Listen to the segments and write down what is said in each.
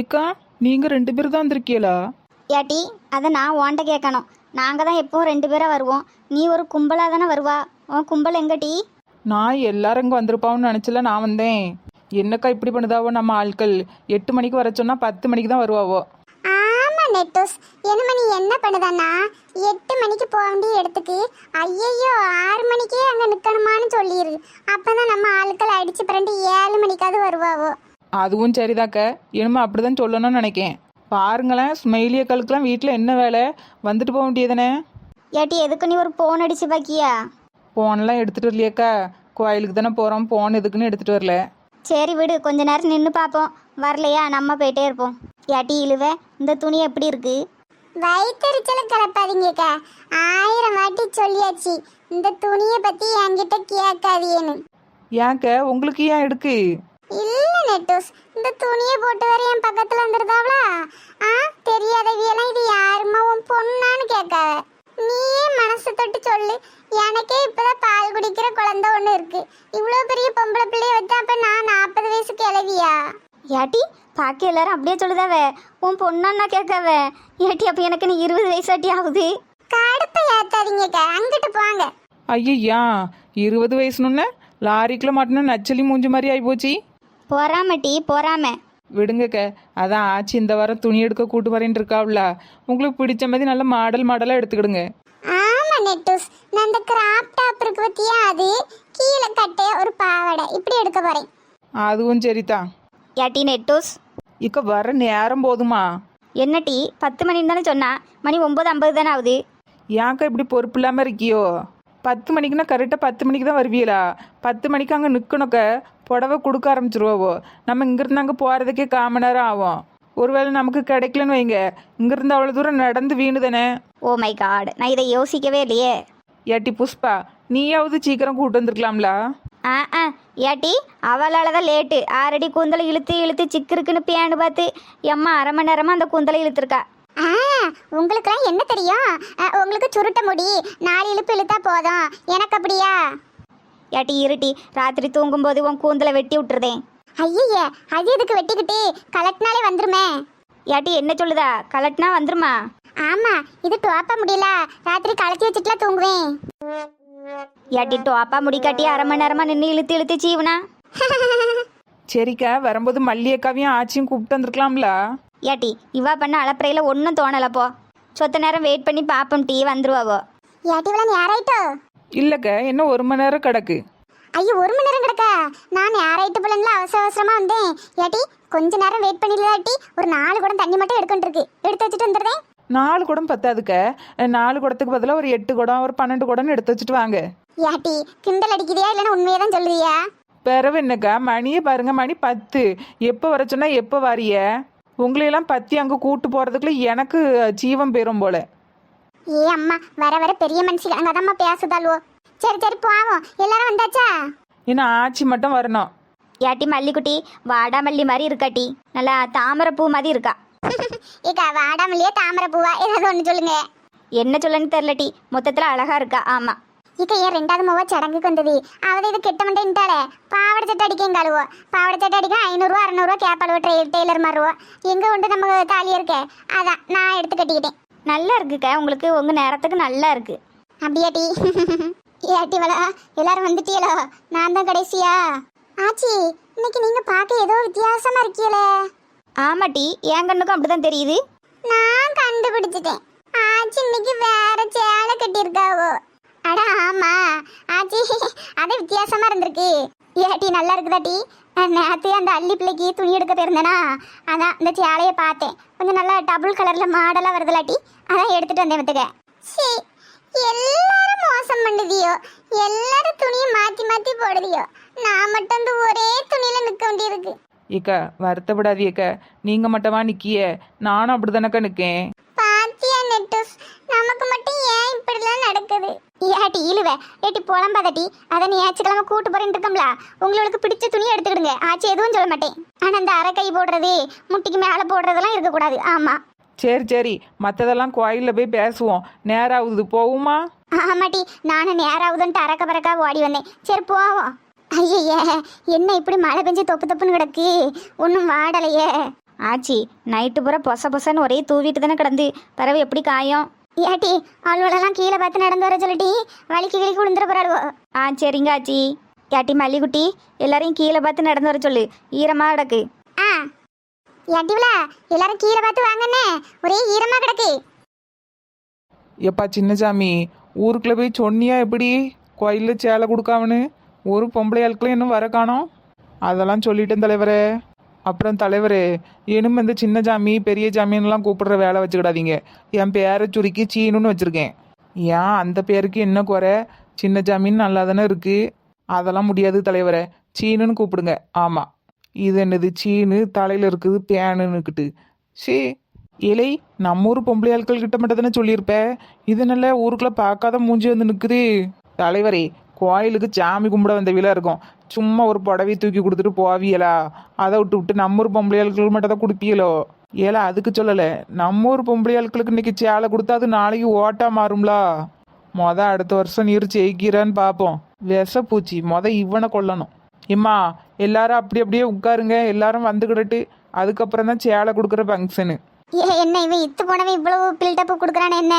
ஏக்கா நீங்க ரெண்டு பேரும் தான் வந்திருக்கீங்களா? ஏட்டி அதை நான் உன்கிட்ட கேட்கணும். நாங்கள் தான் எப்பவும் ரெண்டு பேராக வருவோம். நீ ஒரு கும்பலாக தானே வருவா? உன் கும்பல் எங்கட்டி நான் எல்லாரும் இங்கே வந்திருப்பான்னு நினச்சல நான் வந்தேன். என்னக்கா இப்படி பண்ணுதாவோ நம்ம ஆட்கள்? எட்டு மணிக்கு வர சொன்னா பத்து மணிக்கு தான் வருவாவோ? ஆமா நெட்டூஸ். என்ன மணி என்ன பண்ணுதான்னா எட்டு மணிக்கு போக வேண்டிய இடத்துக்கு ஐயையோ ஆறு மணிக்கே அங்க நிக்கணுமான்னு சொல்லிடு அப்பதான் நம்ம ஆட்கள் அடிச்சு பிறண்டு ஏழு மணிக்காவது வருவாவோ? அதுவும் சரிதாக்க. இனிமே அப்படிதான் சொல்லணும்னு நினைக்கேன். பாருங்களேன் ஸ்மெயிலியக்களுக்கெல்லாம் வீட்டில் என்ன வேலை? வந்துட்டு போக வேண்டியதானே ஏட்டி எதுக்கு நீ ஒரு ஃபோன் அடிச்சு பாக்கியா? போன்லாம் எடுத்துட்டு வரலையேக்கா? கோயிலுக்கு தானே போகிறோம் போன் எதுக்குன்னு எடுத்துட்டு வரல. சரி விடு கொஞ்ச நேரம் நின்று பார்ப்போம் வரலையா நம்ம போயிட்டே இருப்போம். ஏட்டி இழுவ இந்த துணி எப்படி இருக்கு? வயிற்றுச்சல கிளப்பாதீங்கக்கா ஆயிரம் வாட்டி சொல்லியாச்சு இந்த துணியை பத்தி என்கிட்ட கேட்காதீன்னு. ஏன்க்க உங்களுக்கு ஏன் எடுக்கு இல்ல நெட்டூஸ் இந்த துணியை போட்டு வர என் பக்கத்துல வந்துருதாவளா ஆ தெரியாதவியெல்லாம் இது யாருமா உன் பொண்ணான்னு கேட்காத. நீயே மனசு தொட்டு சொல்லு. எனக்கே இப்பதான் பால் குடிக்கிற குழந்தை ஒண்ணு இருக்கு. இவ்வளோ பெரிய பொம்பளை பிள்ளைய வச்சா அப்ப நான் நாற்பது வயசு கிளவியா ஏட்டி பாக்கி எல்லாரும் அப்படியே சொல்லுதாவ. உன் பொண்ணான்னா கேட்காவ ஏட்டி அப்போ எனக்கு நீ இருபது வயசாட்டி ஆகுது. கடுப்பை ஏத்தாதீங்கக்கா. அங்கிட்டு போங்க. ஐயா இருபது வயசுன்னு லாரிக்குள்ள மாட்டினா நச்சலி மூஞ்சி மாதிரி ஆகிப்போச்சு பொறாம டீ பொறாம. விடுங்கக்க அதான் ஆச்சு இந்த வாரம் துணி எடுக்க கூட்டு வரேன் இருக்காவுல. உங்களுக்கு பிடிச்ச மாதிரி நல்ல மாடல் மாடலாக எடுத்துக்கிடுங்க. ஆமா நெட்டூஸ். நான் இந்த கிராப் டாப் இருக்கு பத்தியா அது கீழே கட்டைய ஒரு பாவாடை. இப்படி எடுக்க போறேன். அதுவும் சரிதான் ஏட்டி நெட்டூஸ். இக்க வர நேரம் போதுமா? என்ன டீ பத்து மணின்னு தானே சொன்னா. மணி ஒம்பது ஐம்பது தானே ஆகுது. ஏன்க்கா இப்படி பொறுப்பு இல்லாமல் இருக்கியோ? பத்து மணிக்குன்னா கரெக்டாக பத்து மணிக்கு தான் வருவீங்களா பத்து மணிக்கு அங்கே நிற்கணுக்க புடவை கொடுக்க ஆரம்பிச்சிருவோவோ. நம்ம இங்கேருந்து அங்கே போகிறதுக்கே கால் மணி நேரம் ஆகும். ஒருவேளை நமக்கு கிடைக்கலன்னு வைங்க. இங்கேருந்து அவ்வளோ தூரம் நடந்து வீணு தானே ஓ மை காட் நான் இதை யோசிக்கவே இல்லையே. ஏட்டி புஷ்பா நீயாவது சீக்கிரம் கூட்டு வந்திருக்கலாம்ல? ஆ ஆ. ஏட்டி அவளால் தான் லேட்டு ஆறடி கூந்தலை இழுத்து இழுத்து சிக்கிருக்குன்னு பேனு பார்த்து எம்மா அரை மணி நேரமாக அந்த கூந்தலை இழுத்துருக்கா. உங்களுக்குலாம் என்ன தெரியும்? உங்களுக்கு சுருட்ட முடி நாலு இழுப்பு இழுத்தா போதும். எனக்கு அப்படியா? ஏட்டி இருட்டி ராத்திரி தூங்கும்போது உன் கூந்தலை வெட்டி விட்டுருதேன் ஐயய்ய அது எதுக்கு வெட்டிக்கிட்டு? கலெக்ட்னாலே வந்துருமே. ஏட்டி என்ன சொல்லுதா? கலட்டினா வந்துருமா? ஆமா இது டோப்ப முடியல. ராத்திரி களைச்சி வச்சுட்டுலாம் தூங்குவேன். ஏட்டி டோப்பா முடிக்காட்டி அரை மணி நேரமாக நின்று இழுத்து இழுத்து சீவனா? சரிக்கா வரும்போது மல்லியக்காவையும் ஆச்சியும் கூப்பிட்டு வந்திருக்கலாம்ல? ஏட்டி இவா பண்ண அளப்பறையில் ஒன்றும் தோணலப்போ சொத்த நேரம் வெயிட் பண்ணி பார்ப்போம் டீ வந்துருவாவோ. ஏட்டிவள நேராயிட்டோ இல்லைக்க இன்னும் ஒரு மணி நேரம் கிடக்கு. ஐயோ ஒரு மணி நேரம் கிடக்கா? நான் நேராயிட்டு பிள்ளைங்கள அவசர அவசரமா வந்தேன். ஏட்டி கொஞ்ச நேரம் வெயிட் பண்ணிடலாட்டி ஒரு நாலு குடம் தண்ணி மட்டும் எடுக்கிட்டு இருக்கு எடுத்து வச்சுட்டு வந்துடுறேன். நாலு குடம் பத்தாதுக்க. நாலு குடத்துக்கு பதிலாக ஒரு எட்டு குடம் ஒரு பன்னெண்டு குடம்னு எடுத்து வச்சுட்டு வாங்க. ஏட்டி கிண்டல் அடிக்கிறியா இல்லைன்னா உண்மையை தான் சொல்லுவியா? பிறவு என்னக்கா மணியே பாருங்க மணி பத்து. எப்போ வர சொன்னா எப்போ வாரிய? உங்களையெல்லாம் பத்தி அங்கே கூட்டு போகிறதுக்குள்ள எனக்கு ஜீவம் போயிரும் போல. ஏ அம்மா வர வர பெரிய மனுஷி அங்கதாம்மா பேசுதாள்வோ. சரி சரி போவோம். எல்லாரும் வந்தாச்சா? இன்னும் ஆச்சி மட்டும் வரணும். ஏட்டி மல்லிக்குட்டி வாடாமல்லி மாதிரி இருக்காட்டி. நல்லா தாமரை பூ மாதிரி இருக்கா. ஏக்கா வாடாமல்லையே தாமரை பூவா ஏதாவது ஒன்று சொல்லுங்க. என்ன சொல்லன்னு தெரிலட்டி மொத்தத்தில் அழகா இருக்கா. ஆமாம் இக்க ஏன் ரெண்டாவது மூவா சடங்குக்கு வந்தது அவத இது கெட்ட மண்டேன்ட்டாளே பாவாடை சட்டை அடிக்க அழுவோ பாவாடை சட்டை அடிக்க ஐநூறுரூவா அறநூறுவா கேப்பாளுவோ ட்ரெ டெய்லர் மாறுவோ எங்கே உண்டு நம்ம தாலியாக இருக்கே அதான் நான் எடுத்து கட்டிக்கிட்டேன் நல்லா இருக்குக்கா உங்களுக்கு உங்கள் நேரத்துக்கு நல்லா இருக்கு அப்படியாட்டி ஏட்டி வளா எல்லாரும் வந்துட்டீங்களோ நான் தான் கடைசியா ஆச்சி இன்னைக்கு நீங்க பார்க்க ஏதோ வித்தியாசமா இருக்கீங்களே ஆமாட்டி என் கண்ணுக்கும் அப்படிதான் தெரியுது நான் கண்டுபிடிச்சிட்டேன் ஆச்சி இன்னைக்கு வேற சேலை கட்டியிருக்காவோ அட ஆமா ஆச்சி அது வித்தியாசமா இருந்திருக்கு. ஏட்டி நல்லா இருக்குதாட்டி நான் நேற்று அந்த அள்ளி பிள்ளைக்கு துணி எடுக்க போயிருந்தேனா? அதான் இந்த சேலையை பார்த்தேன். கொஞ்சம் நல்லா டபுள் கலரில் மாடலாக வருதுலாட்டி அதான் எடுத்துகிட்டு வந்தேன் சரி எல்லாரும் மோசம் பண்ணுதியோ? எல்லாரும் துணியை மாற்றி மாற்றி போடுதியோ? நான் மட்டும் இந்த ஒரே துணியில் நிற்க வேண்டியிருக்கு இக்கா வருத்தப்படாதீக்கா நீங்கள் மட்டுமா நிற்கிய நானும் அப்படி தானக்கா நிற்கேன் ஏட்டி இழுவ. ஏட்டி புலம்பாதட்டி அதை நீ ஏச்சுக்கிழமை கூட்டு போறேன்னு இருக்கோம்ல? உங்களுக்கு பிடிச்ச துணி எடுத்துக்கிடுங்க. ஆச்சு எதுவும் சொல்ல மாட்டேன். ஆனா அந்த அரை கை போடுறது முட்டிக்கு மேலே போடுறதெல்லாம் இருக்கக்கூடாது. ஆமா. சரி சரி. மற்றதெல்லாம் கோயிலில் போய் பேசுவோம். நேரம் ஆகுது போகுமா ஆமாட்டி நானும் நேராகுதுன்ட்டு அறக்க பறக்கா ஓடி வந்தேன். சரி போவோம். ஐயய்ய என்ன இப்படி மழை பெஞ்சு தொப்பு தொப்புன்னு கிடக்கு? ஒன்றும் வாடலையே. ஆச்சி நைட்டு பூரா பொச பொசன்னு ஒரே தூவிட்டு தானே கிடந்து. பிறகு எப்படி காயம்? ஏட்டி அவளோடலாம் கீழே பார்த்து நடந்து வர சொல்லிட்டி வலிக்கு கிளிக்கு விழுந்துட போறாளுவோ. ஆ சரிங்க ஆச்சி. ஏட்டி மல்லிகுட்டி எல்லாரையும் கீழே பார்த்து நடந்து வர சொல்லு. ஈரமாக கிடக்கு. ஆ. ஏட்டிவிலா எல்லாரும் கீழே பார்த்து வாங்கண்ணே. ஒரே ஈரமா கிடக்கு. எப்பா சின்னசாமி ஊருக்குள்ள போய் சொன்னியா எப்படி? கோயிலில் சேலை கொடுக்காமனு? ஒரு பொம்பளை ஆட்களும் இன்னும் வர காணோம். அதெல்லாம் சொல்லிட்டேன் தலைவரே. அப்புறம் தலைவரே இனிமே இந்த சின்ன ஜாமி பெரிய ஜாமின்லாம் கூப்பிடுற வேலை வச்சுக்கிடாதீங்க. என் பேரை சுருக்கி சீனுன்னு வச்சுருக்கேன். ஏன் அந்த பேருக்கு என்ன குறை? சின்ன ஜாமீன் நல்லா தானே இருக்குது அதெல்லாம் முடியாது தலைவரை. சீனுன்னு கூப்பிடுங்க. ஆமாம் இது என்னது? சீனு தலையில் இருக்குது பேனுன்னுக்கிட்டு சே. இலை நம்ம ஊர் பொம்பளை ஆட்கள் கிட்ட மட்டும் தானே சொல்லியிருப்பேன் இது நல்ல பார்க்காத மூஞ்சி வந்து நிற்குது தலைவரே கோயிலுக்கு சாமி கும்பிட வந்த விழா இருக்கும். சும்மா ஒரு புடவை தூக்கி கொடுத்துட்டு போவியலா அதை விட்டு விட்டு நம்ம ஊர் பொம்பளை மட்டும் தான் கொடுப்பீங்களோ? ஏலா அதுக்கு சொல்லலை. நம்ம ஊர் பொம்பளை இன்னைக்கு சேலை கொடுத்தா அது நாளைக்கு ஓட்டா மாறும்லா? மொத அடுத்த வருஷம் நீர் ஜெயிக்கிறான்னு பார்ப்போம். விஷ பூச்சி. மொத இவனை கொல்லணும். இம்மா எல்லாரும் அப்படி அப்படியே உட்காருங்க. எல்லாரும் வந்துக்கிடட்டு. அதுக்கப்புறம் தான் சேலை கொடுக்குற ஃபங்க்ஷனு என்ன இவன் இத்து போனவன் இவ்வளவு பில்டப்பு கொடுக்குறானே என்ன?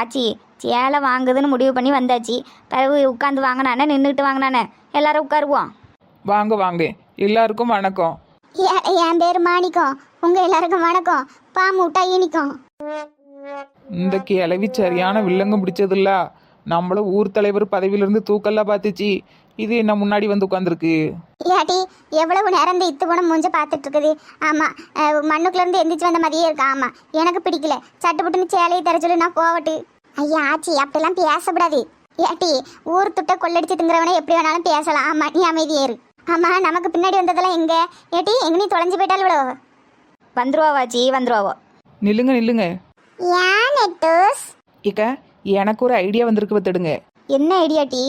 ஆச்சி சேலை வாங்குதுன்னு முடிவு பண்ணி வந்தாச்சு. பிறகு உட்காந்து வாங்கினானே நின்றுட்டு வாங்கினானே. எல்லாரும் உட்காருவோம். வாங்க வாங்க. எல்லாருக்கும் வணக்கம். என் பேர் மாணிக்கம் உங்க எல்லாருக்கும் வணக்கம். பா முட்டா இனிக்கும் இந்த கிளவி சரியான வில்லங்கம் பிடிச்சதில்ல. நம்மள ஊர் தலைவர் பதவியிலிருந்து தூக்கல்லாம் பார்த்துச்சு. இது என்ன முன்னாடி வந்து உட்காந்துருக்கு ஏட்டி எவ்வளவு நேரம் இந்த இத்து போன மூஞ்ச பார்த்துட்டு இருக்குது ஆமா மண்ணுக்குள்ள இருந்து எந்திரிச்சு வந்த மாதிரியே இருக்கு? ஆமா எனக்கு பிடிக்கல. சட்டு புட்டுன்னு சேலையை தர சொல்லி நான் கோவட்டு ஐயா ஆச்சி அப்படிலாம் பேசக்கூடாது. ஏட்டி ஊர் துட்ட கொள்ளடிச்சு திங்குறவனை எப்படி வேணாலும் பேசலாம். ஆமா நீ அமைதியே இரு. ஆமா நமக்கு பின்னாடி வந்ததெல்லாம் எங்க? ஏட்டி எங்க நீ தொலைஞ்சு போயிட்டாலும் இவ்வளோ? வந்துருவாவாச்சி வந்துருவாவோ. நில்லுங்க நில்லுங்க. ஏன் நெட்டூஸ்? இக்க எனக்கு ஒரு ஐடியா வந்திருக்கு பார்த்துடுங்க. என்ன ஐடியாட்டி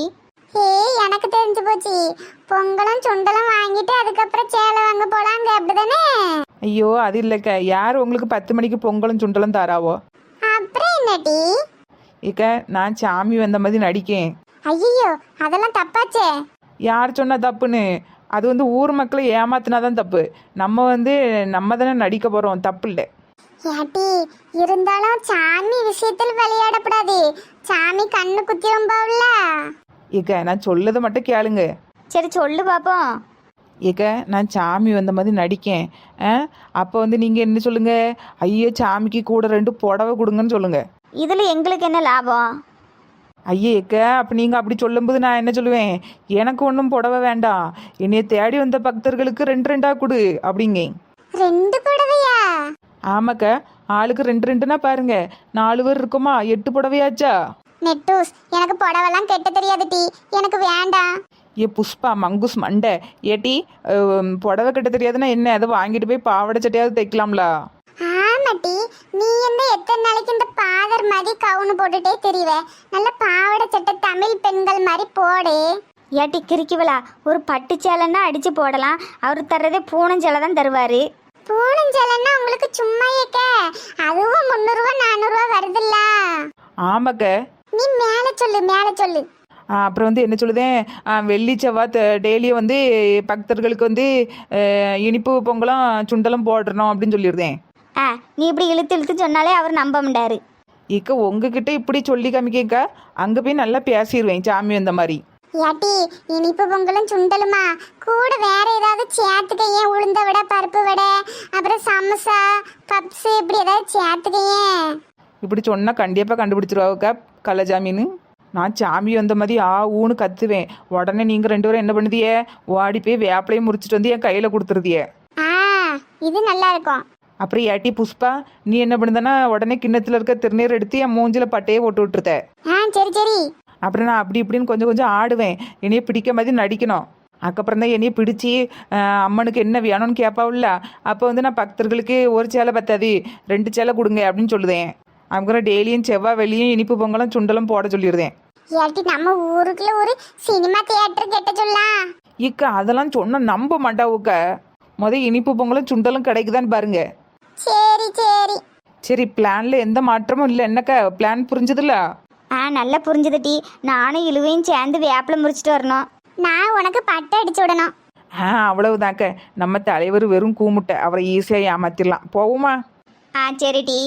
ஹே எனக்கு தெரிஞ்சு போச்சு. பொங்கலும் சுண்டலும் வாங்கிட்டு அதுக்கப்புறம் சேலை வாங்க போலாங்க அப்படிதானே? ஐயோ அது இல்லைக்க. யார் உங்களுக்கு பத்து மணிக்கு பொங்கலும் சுண்டலும் தாராவோ? அப்புறம் என்னடி இக்க நான் சாமி வந்த மாதிரி நடிக்கேன். ஐயோ அதெல்லாம் தப்பாச்சே. யார் சொன்னா தப்புன்னு? அது வந்து ஊர் மக்களை ஏமாத்தினா தான் தப்பு. நம்ம வந்து நம்ம தானே நடிக்க போகிறோம் தப்பு இல்லை. ஏட்டி இருந்தாலும் சாமி விஷயத்தில் விளையாடக்கூடாது சாமி கண்ணு குத்திரும் போகல இக்க நான் சொல்லதை மட்டும் கேளுங்க. சரி சொல்லு பாப்போம். ஏக்க நான் சாமி வந்த மாதிரி நடிக்கேன். ஆ அப்போ வந்து நீங்கள் என்ன சொல்லுங்க? ஐயோ சாமிக்கு கூட ரெண்டு புடவை கொடுங்கன்னு சொல்லுங்க. இதில் எங்களுக்கு என்ன லாபம்? ஐயே ஏக்க அப்போ நீங்கள் அப்படி சொல்லும்போது நான் என்ன சொல்லுவேன்? எனக்கு ஒன்றும் புடவை வேண்டாம். என்னைய தேடி வந்த பக்தர்களுக்கு ரெண்டு ரெண்டா கொடு அப்படிங்க. ரெண்டு புடவையா? ஆமாக்க ஆளுக்கு ரெண்டு ரெண்டுனா பாருங்க. நாலு பேர் இருக்குமா? எட்டு புடவையாச்சா? நெட்டூஸ் எனக்கு புடவெல்லாம் கெட்ட தெரியாது டி. எனக்கு வேண்டாம். ஏ புஷ்பா மங்குஸ் மண்டை. ஏட்டி புடவை கட்ட தெரியாதுன்னா என்ன? அதை வாங்கிட்டு போய் பாவாடை சட்டையாவது தைக்கலாம்ல? ஆமாட்டி நீ என்ன எத்தனை நாளைக்கு இந்த பாதர் மாதிரி கவுனு போட்டுட்டே தெரிவ நல்ல பாவாடை சட்டை தமிழ் பெண்கள் மாதிரி போடு. ஏட்டி கிறுக்கிவலா ஒரு பட்டு சேலைன்னா அடித்து போடலாம். அவர் தர்றதே பூனஞ்சேலை தான் தருவார். பூனஞ்சலன்னா உங்களுக்கு சும்மா ஏக்க? அதுவும் முந்நூறுவா நானூறுவா வருதுல்ல. ஆமாக்க. நீ மேலே சொல்லு மேலே சொல்லு. ஆ, அப்புறம் வந்து என்ன சொல்லுதேன் ஆ, வெள்ளி செவ்வாய் டெய்லியும் வந்து பக்தர்களுக்கு வந்து அஹ், இனிப்பு பொங்கலும் சுண்டலும் போடணும் அப்படின்னு சொல்லியிருந்தேன் ஆ நீ இப்படி இழுத்து இழுத்து சொன்னாலே அவர் நம்ப மாட்டாரு இக்க உங்ககிட்ட இப்படி சொல்லி காமிக்கா அங்கே போய் நல்லா பேசிடுவேன் சாமி வந்த மாதிரி. ஏட்டி இனிப்பு பொங்கலும் சுண்டலுமா? கூட வேற ஏதாவது சேர்த்துக்க ஏன் உளுந்த வடை பருப்பு வடை அப்புறம் சமோசா பப்ஸ் இப்படி ஏதாவது சேர்த்துக்க ஏன்? இப்படி சொன்னால் கண்டிப்பாக கண்டுபிடிச்சிருவாவுக்கா கள்ளஜாமின்னு நான் சாமி வந்த மாதிரி ஆ ஊன்னு கத்துவேன். உடனே நீங்கள் ரெண்டு பேரும் என்ன பண்ணுதியே? ஓடி போய் வேப்பிலையும் முறிச்சிட்டு வந்து என் கையில் கொடுத்துருதியே. ஆ இது நல்லா இருக்கும். அப்புறம் ஏட்டி புஷ்பா நீ என்ன பண்ணுதனா உடனே கிண்ணத்தில் இருக்க திருநீர் எடுத்து என் மூஞ்சில பட்டையே போட்டு விட்டுருத. ஆ சரி சரி. அப்புறம் நான் அப்படி இப்படின்னு கொஞ்சம் கொஞ்சம் ஆடுவேன். என்னைய பிடிக்க மாதிரி நடிக்கணும். அதுக்கப்புறம் தான் என்னைய பிடிச்சி அம்மனுக்கு என்ன வேணும்னு கேட்பாவுல்ல அப்போ வந்து நான் பக்தர்களுக்கு ஒரு சேலை பத்தாது ரெண்டு சேலை கொடுங்க அப்படின்னு சொல்லுதேன். அப்புறம் டெய்லியும் செவ்வாய் வெள்ளியும் இனிப்பு பொங்கலும் சுண்டலும் போட சொல்லிடுதேன் ஏட்டி நம்ம ஊருக்குள்ள ஒரு சினிமா தியேட்டர் கெட்ட சொல்லலாம் இக்க அதெல்லாம் சொன்ன நம்ப மாட்டாவுக்க முத இனிப்பு பொங்கலும் சுண்டலும் கிடைக்குதான்னு பாருங்க. சரி சரி. சரி பிளான்ல எந்த மாற்றமும் இல்லை. என்னக்கா பிளான் புரிஞ்சதுல்ல ஆ நல்லா புரிஞ்சுது டி. நானும் இழுவையும் சேர்ந்து வேப்பில முறிச்சிட்டு வரணும். நான் உனக்கு பட்டை அடிச்சு விடணும். ஆ அவ்வளவுதாக்க நம்ம தலைவர் வெறும் கூமுட்டை. அவரை ஈஸியாக ஏமாத்திடலாம். போவோமா? ஆ சரி டி.